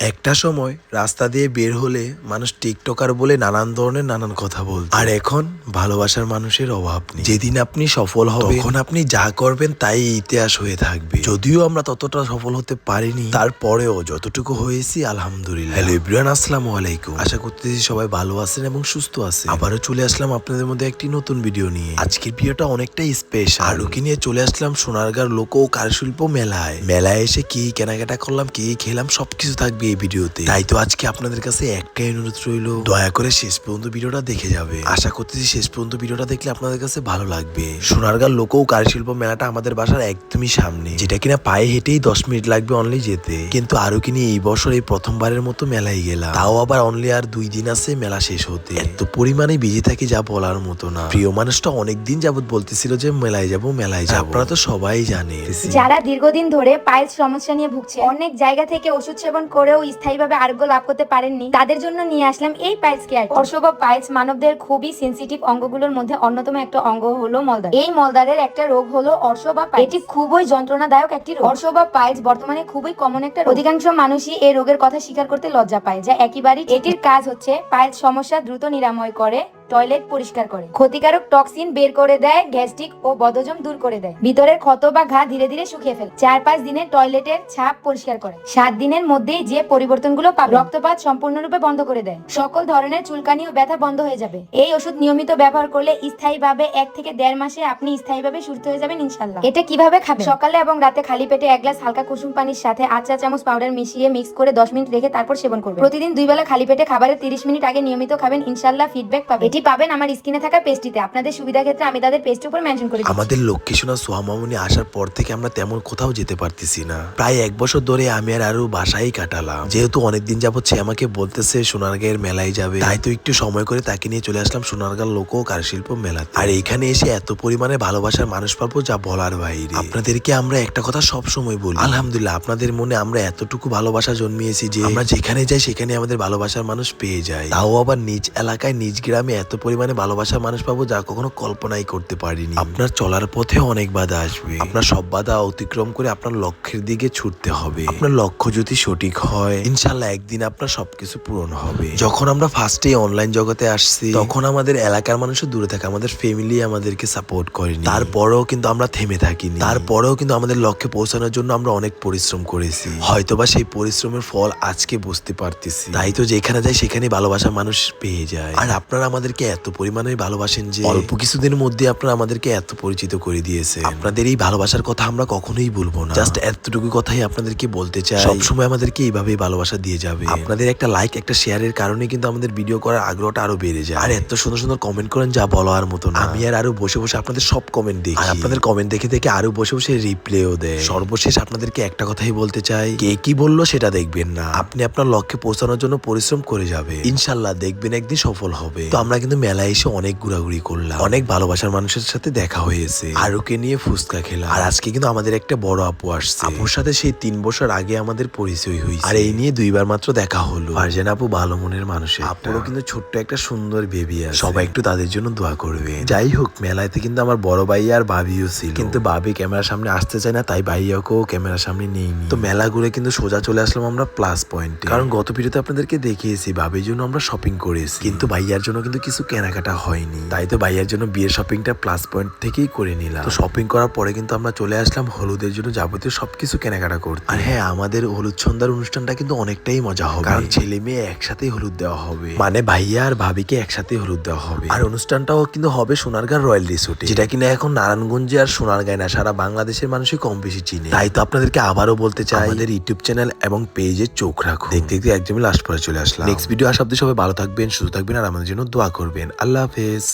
একটা সময় রাস্তা দিয়ে বের হলে মানুষ টিকটকার বলে নানান ধরনের নানান কথা বলতো। আর এখন ভালোবাসার মানুষের অভাব নেই। যেদিন আপনি সফল হবেন তখন আপনি যা করবেন তাই ইতিহাস হয়ে থাকবে। যদিও আমরা ততটা সফল হতে পারিনি তারপরেও যতটুকু হয়েছি আলহামদুলিল্লাহ। হ্যালো ইব্রান আসসালামু আলাইকুম। আশা করতেছি সবাই ভালো আছেন এবং সুস্থ আছেন। আবারও চলে আসলাম আপনাদের মধ্যে একটি নতুন ভিডিও নিয়ে। আজকের ভিডিওটা অনেকটাই স্পেশাল আরুকে নিয়ে চলে আসলাম সোনারগাঁর লোক ও কারুশিল্প মেলায়। মেলায় এসে কি কেনাকাটা করলাম কি খেলাম সবকিছু থাকবে এই ভিডিওতে। তাই তো আজকে আপনাদের কাছে একটাই অনুরোধ রইল দয়া করে শেষ পর্যন্ত ভিডিওটা দেখে যাবে। আশা করতেছি শেষ পর্যন্ত ভিডিওটা দেখলে আপনাদের কাছে ভালো লাগবে। সোনারগাঁর লোক ও কারুশিল্প মেলাটা আমাদের বাসার একদমই সামনে। যেটা কিনা পায়ে হেঁটেই দশ মিনিট লাগবে অনলি যেতে। কিন্তু আরও কিনি এই বছর এই প্রথমবারের মতো মেলায় গেলাম। তাও আবার অনলি আর দুই দিন আছে মেলা শেষ হতে। এত পরিমাণে বিজি থাকি যা বলার মতো না। প্রিয় মানুষটা অনেকদিন যাবত বলতেছিল যে মেলায় যাব মেলায় যাব। আপনারা তো সবাই জানে যারা দীর্ঘদিন ধরে পাইলস সমস্যা নিয়ে ভুগছে অনেক জায়গা থেকে ওষুধ সেবন করেও স্থায়ীভাবে আরোগ্য লাভ করতে পারেননি। তাদের জন্য নিয়ে আসলাম এই পাইলস কেয়ার অর্শ বা পাইলস মানবদের খুবই সেন্সিটিভ অঙ্গগুলোর মধ্যে অন্যতম একটা অঙ্গ হলো মলদার এই মলদারের একটা রোগ হলো অর্শ বা পাইলস এটি খুবই যন্ত্রণাদায়ক একটি অর্শ বা পাইলস বর্তমানে খুবই কমন একটা অধিকাংশ মানুষই এই রোগের কথা স্বীকার করতে লজ্জা পায়, যা একেবারেই এটির কাজ হচ্ছে পাইলস সমস্যা দ্রুত নিরাময় করে। টয়লেট পরিষ্কার করে। ক্ষতিকারক টক্সিন বের করে দেয় গ্যাস্ট্রিক ও বদহজম দূর করে দেয়। ভিতরের ক্ষত বা ঘা ধীরে ধীরে শুকিয়ে ফেলে। চার পাঁচ দিনে টয়লেটের ছাপ পরিষ্কার করে। সাত দিনের মধ্যেই যে পরিবর্তনগুলো পাবে রক্তপাত সম্পূর্ণরূপে বন্ধ করে দেয়। সকল ধরনের চুলকানি ও ব্যথা বন্ধ হয়ে যাবে। এই ওষুধ নিয়মিত ব্যবহার করলে স্থায়ীভাবে এক থেকে দেড় মাসে আপনি স্থায়ীভাবে সুস্থ হয়ে যাবেন ইনশাল্লাহ এটা কীভাবে খাবেন? সকালে এবং রাতে খালি পেটে এক গ্লাস হালকা কুসুম পানির সাথে আট চা চামচ পাউডার মিশিয়ে মিক্স করে দশ মিনিট রেখে তারপর সেবন করবেন। প্রতিদিন দুই বেলা খালি পেটে খাবারের তিরিশ মিনিট আগে নিয়মিত খাবেন ইনশাল্লাহ ফিডব্যাক পাবেন। এটি পাবেন আমার স্ক্রিনে থাকা পেজটিতে আপনাদের সুবিধা ক্ষেত্রে আমি তাদের পেজটির উপর মেনশন করে দিচ্ছি। আমাদের লোকেশন সোহামামনি আসার পর থেকে আমরা তেমন কোথাও যেতে পারতেছি না। প্রায় এক বছর ধরে আমি আর আরও বাসায় কাটালাম। যেহেতু অনেকদিন যাবত সে আমাকে বলতেছে সোনারগাঁয়ের মেলায় যাবে। তাই তো একটু সময় করে তাকে নিয়ে চলে আসলাম সোনারগাঁ লোক ও কারুশিল্প মেলা আর এখানে এসে এত পরিমাণে ভালোবাসার মানুষ পাবো যা বলার বাইরে। আপনাদেরকে আমরা একটা কথা সব সময় বলি আলহামদুলিল্লাহ আপনাদের মনে আমরা এতটুকু ভালোবাসা জন্মিয়েছি যে আমরা যেখানে যাই সেখানে আমাদের ভালোবাসার মানুষ পেয়ে যায়। তাও আবার নিজ এলাকায় নিজ গ্রামে এত পরিমাণে ভালোবাসার মানুষ পাবো যা কখনো কল্পনাই করতে পারিনি। আপনার চলার পথে অনেক বাধা আসবে। আপনার সব বাধা অতিক্রম করে আপনার লক্ষ্যের দিকে ছুটতে হবে। আপনার লক্ষ্য যদি সঠিক হয় ইনশাল্লাহ একদিন আপনার সবকিছু পূরণ হবে। যখন আমরা ফার্স্টে অনলাইন জগতে আসছি, তখন আমাদের এলাকার মানুষও দূরে থাকে, আমাদের ফ্যামিলি আমাদেরকে সাপোর্ট করেনি। তারপরেও কিন্তু আমরা থেমে থাকিনি। তারপরেও কিন্তু আমাদের লক্ষ্যে পৌঁছানোর জন্য আমরা অনেক পরিশ্রম করেছি। হয়তোবা সেই পরিশ্রমের ফল আজকে বুঝতে পারতেছি। তাই তো যেখানে যাই সেখানে ভালোবাসা মানুষ পেয়ে যায়। আর আপনারা আমাদেরকে এত পরিমাণে ভালোবাসেন যে অল্প কিছুদিনের মধ্যে আপনারা আমাদেরকে এত পরিচিত করে দিয়েছে আপনাদের এই ভালোবাসার কথা আমরা কখনোই ভুলবো না। জাস্ট এতটুকু কথাই আপনাদেরকে বলতে চাই। সবসময় আমাদেরকে এইভাবেই ভালোবাসা দিয়ে যাবে। আপনাদের একটা লাইক একটা শেয়ারের কারণে কিন্তু আমাদের ভিডিও করার আগ্রহটা আরও বেড়ে যায়। আর এত সুন্দর সুন্দর কমেন্ট করেন যা বলার মতো না। আমি আর আরও বসে বসে আপনাদের সব কমেন্ট দেখি। আর আপনাদের কমেন্ট দেখে দেখে আরও বসে বসে রিপ্লেও দেয়। সর্বশেষ আপনাদেরকে একটা কথাই বলতে চাই। কে কি বলল সেটা দেখবেন না। আপনি আপনার লক্ষ্যে পৌঁছানোর জন্য পরিশ্রম করে যাবে ইনশাল্লাহ দেখবেন একদিন সফল হবে। তো আমরা কিন্তু মেলায় এসে অনেক ঘোরাঘুরি করলাম। অনেক ভালোবাসার মানুষের সাথে দেখা হয়েছে। আর ওকে নিয়ে ফুচকা খেলাম। আর আজকে কিন্তু আমাদের একটা বড় আপু আসছে। আপুর সাথে সেই তিন বছর আগে আমাদের পরিচয় হয়েছে। আর এই নিয়ে দুইবার মাত্র দেখা হলো। ফারজান আপু ভালো মনের মানুষের আপুরও কিন্তু ছোট্ট একটা সুন্দর বেবি আছে। সবাই একটু তাদের জন্য দোয়া করবে যাই হোক মেলাতে কিন্তু আমার বড় ভাই আর ভাবিও ছিল। কিন্তু ভাবি ক্যামেরার সামনে আসতে চায় না তাই ভাইয়াকেও ক্যামেরার সামনে নেইনি তো মেলা ঘুরে কিন্তু সোজা চলে আসলাম আমরা প্লাস পয়েন্টে কারণ গত ভিডিওতে আপনাদেরকে দেখিয়েছি ভাবির জন্য আমরা শপিং করেছি। কিন্তু ভাইয়ার জন্য কিন্তু কিছু কেনাকাটা হয়নি। তাই তো ভাইয়ার জন্য বিয়ের শপিংটা প্লাস পয়েন্ট থেকেই করে নিলাম। তো শপিং করার পরে কিন্তু আমরা চলে আসলাম হলুদের জন্য যাবতীয় সবকিছু কেনাকাটা করতে। আর হ্যাঁ আমাদের হলুদ সন্ধ্যার অনুষ্ঠানটা কিন্তু অনেকটাই মজা হবে। কারণ ছেলে মেয়ে একসাথে হলুদ দেওয়া হবে। মানে ভাইয়া আর ভাবিকে একসাথে হলুদ দেওয়া হবে। আর অনুষ্ঠানটাও কিন্তু হবে সোনারগাঁ রয়্যাল রিসোর্টে। যেটা কিনা এখন নারায়ণগঞ্জে আর সোনারগাঁয় না, সারা বাংলাদেশের মানুষই কম বেশি চিনে। তাই তো আপনাদেরকে আবারও বলতে চাই, আমাদের ইউটিউব চ্যানেল এবং পেজে চোখ রাখুন। দেখতে দেখতে একদমই লাস্ট পরে চলে আসলাম। নেক্সট ভিডিও আসা অব্দি সবাই ভালো থাকবেন, সুস্থ থাকবেন, আর আমাদের জন্য দোয়া করবেন। আল্লাহ হাফেজ।